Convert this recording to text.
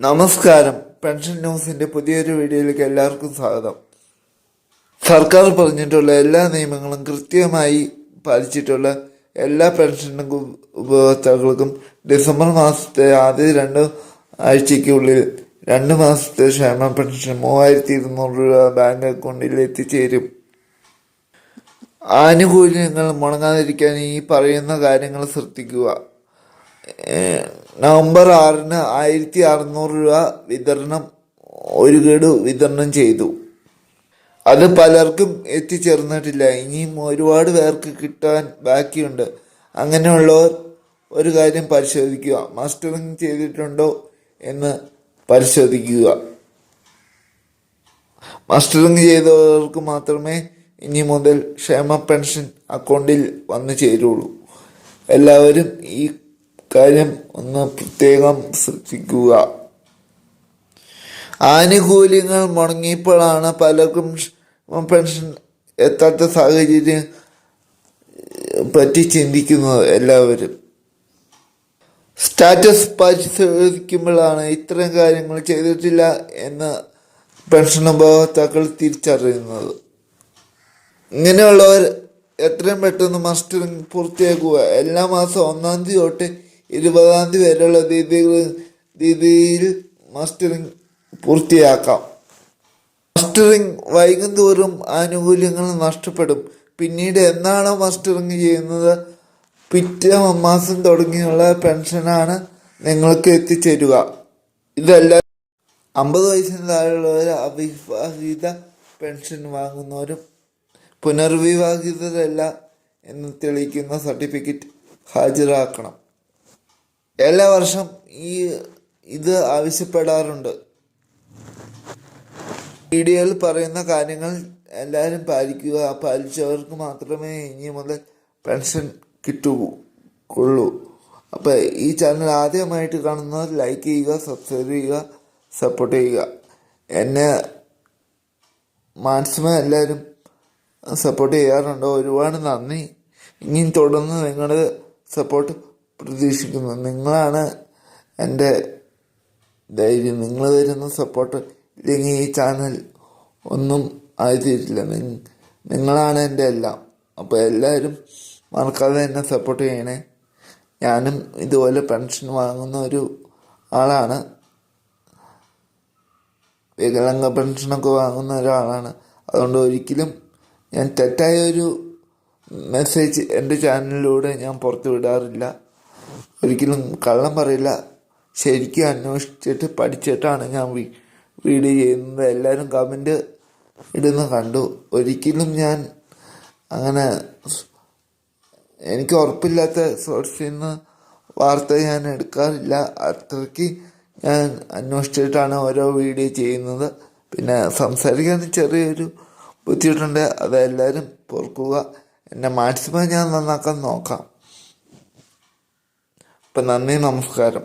നമസ്കാരം. പെൻഷൻ ന്യൂസിന്റെ പുതിയൊരു വീഡിയോയിലേക്ക് എല്ലാവർക്കും സ്വാഗതം. സർക്കാർ പറഞ്ഞിട്ടുള്ള എല്ലാ നിയമങ്ങളും കൃത്യമായി പാലിച്ചിട്ടുള്ള എല്ലാ പെൻഷൻ ഉപ- ഉപഭോക്താക്കൾക്കും ഡിസംബർ മാസത്തെ ആദ്യ രണ്ട് ആഴ്ചയ്ക്കുള്ളിൽ രണ്ട് മാസത്തെ ക്ഷേമ പെൻഷൻ മൂവായിരത്തി ഇരുന്നൂറ് രൂപ ബാങ്ക് അക്കൗണ്ടിൽ എത്തിച്ചേരും. ആനുകൂല്യങ്ങൾ മുടങ്ങാതിരിക്കാൻ ഈ പറയുന്ന കാര്യങ്ങൾ ശ്രദ്ധിക്കുക. നവംബർ ആറിന് ആയിരത്തി അറുന്നൂറ് രൂപ വിതരണം ഒരു ഗഡു വിതരണം ചെയ്തു. അത് പലർക്കും എത്തിച്ചേർന്നിട്ടില്ല. ഇനിയും ഒരുപാട് പേർക്ക് കിട്ടാൻ ബാക്കിയുണ്ട്. അങ്ങനെയുള്ളവർ ഒരു കാര്യം പരിശോധിക്കുക. മാസ്റ്ററിങ് ചെയ്തിട്ടുണ്ടോ എന്ന് പരിശോധിക്കുക. മാസ്റ്ററിങ് ചെയ്തവർക്ക് മാത്രമേ ഇനി മുതൽ ക്ഷേമ പെൻഷൻ അക്കൗണ്ടിൽ വന്നു ചേരുള്ളൂ. എല്ലാവരും ഈ കാര്യം ഒന്ന് പ്രത്യേകം ശ്രദ്ധിക്കുക. ആനുകൂല്യങ്ങൾ മുടങ്ങിയപ്പോഴാണ് പലർക്കും പെൻഷൻ എത്താത്ത സാഹചര്യം പറ്റി ചിന്തിക്കുന്നത് എല്ലാവരും. സ്റ്റാറ്റസ് പരിശോധിക്കുമ്പോഴാണ് ഇത്തരം കാര്യങ്ങൾ ചെയ്തിട്ടില്ല എന്ന് പെൻഷൻ ഉപഭോക്താക്കൾ തിരിച്ചറിയുന്നത്. ഇങ്ങനെയുള്ളവർ എത്രയും പെട്ടെന്ന് മസ്റ്ററിങ് പൂർത്തിയാക്കുക. എല്ലാ മാസം ഒന്നാം തീയതി തൊട്ട് ഇരുപതാം തീയതി വരെയുള്ള തീയതികൾ തീയതിയിൽ മസ്റ്ററിങ് പൂർത്തിയാക്കാം. മസ്റ്ററിങ് വൈകും തോറും ആനുകൂല്യങ്ങൾ നഷ്ടപ്പെടും. പിന്നീട് എന്നാണോ മസ്റ്ററിങ് ചെയ്യുന്നത്? പിറ്റേ മാസം തുടങ്ങിയുള്ള പെൻഷനാണ് നിങ്ങൾക്ക് എത്തിച്ചേരുക. ഇതല്ല അമ്പത് വയസ്സിന് താഴെയുള്ളവർ അവിവാഹിത പെൻഷൻ വാങ്ങുന്നവരും പുനർവിവാഹിതരല്ല എന്ന് തെളിയിക്കുന്ന സർട്ടിഫിക്കറ്റ് ഹാജരാക്കണം. എല്ലാ വർഷം ഈ ഇത് ആവശ്യപ്പെടാറുണ്ട്. വീഡിയോയിൽ പറയുന്ന കാര്യങ്ങൾ എല്ലാവരും പാലിക്കുക. പാലിച്ചവർക്ക് മാത്രമേ ഇനി മുതൽ പെൻഷൻ കിട്ടുകയുള്ളൂ അപ്പോൾ ഈ ചാനൽ ആദ്യമായിട്ട് കാണുന്നവർ ലൈക്ക് ചെയ്യുക സബ്സ്ക്രൈബ് ചെയ്യുക സപ്പോർട്ട് ചെയ്യുക. എന്നെ മാക്സിമം എല്ലാവരും സപ്പോർട്ട് ചെയ്യാറുണ്ട്. ഒരുപാട് നന്ദി. ഇനിയും തുടർന്ന് നിങ്ങളുടെ സപ്പോർട്ട് പ്രതീക്ഷിക്കുന്നു. നിങ്ങളാണ് എന്റെ ധൈര്യം. നിങ്ങൾ തരുന്ന സപ്പോർട്ട് ഇല്ലെങ്കിൽ ഈ ചാനൽ ഒന്നും ആയിത്തീരില്ല. നിങ്ങ- നിങ്ങളാണ് എന്റെ എല്ലാം. അപ്പോൾ എല്ലാവരും മറക്കാതെ എന്നെ സപ്പോർട്ട് ചെയ്യണേ. ഞാനും ഇതുപോലെ പെൻഷൻ വാങ്ങുന്ന ഒരു ആളാണ്. വികലാംഗ പെൻഷനൊക്കെ വാങ്ങുന്ന ഒരാളാണ്. അതുകൊണ്ട് ഒരിക്കലും ഞാൻ തെറ്റായ ഒരു മെസ്സേജ് എന്റെ ചാനലിലൂടെ ഞാൻ പുറത്തു വിടാറില്ല. ഒരിക്കലും കള്ളം പറയില്ല. ശരിക്കും അന്വേഷിച്ചിട്ട് പഠിച്ചിട്ടാണ് ഞാൻ വീഡിയോ ചെയ്യുന്നത്. എല്ലാവരും കമന്റ് ഇടുന്ന കണ്ടു. ഒരിക്കലും ഞാൻ അങ്ങനെ എനിക്ക് ഉറപ്പില്ലാത്ത സോഴ്സിൽ നിന്ന് വാർത്ത ഞാൻ എടുക്കാറില്ല. അത്രയ്ക്ക് ഞാൻ അന്വേഷിച്ചിട്ടാണ് ഓരോ വീഡിയോ ചെയ്യുന്നത്. പിന്നെ സംസാരിക്കാൻ ചെറിയൊരു ബുദ്ധിമുട്ടുണ്ട്. അതെല്ലാവരും പൊറുക്കുക. എന്നെ മാക്സിമം ഞാൻ നന്നാക്കാൻ നോക്കാം. അപ്പം നന്ദി നമസ്കാരം.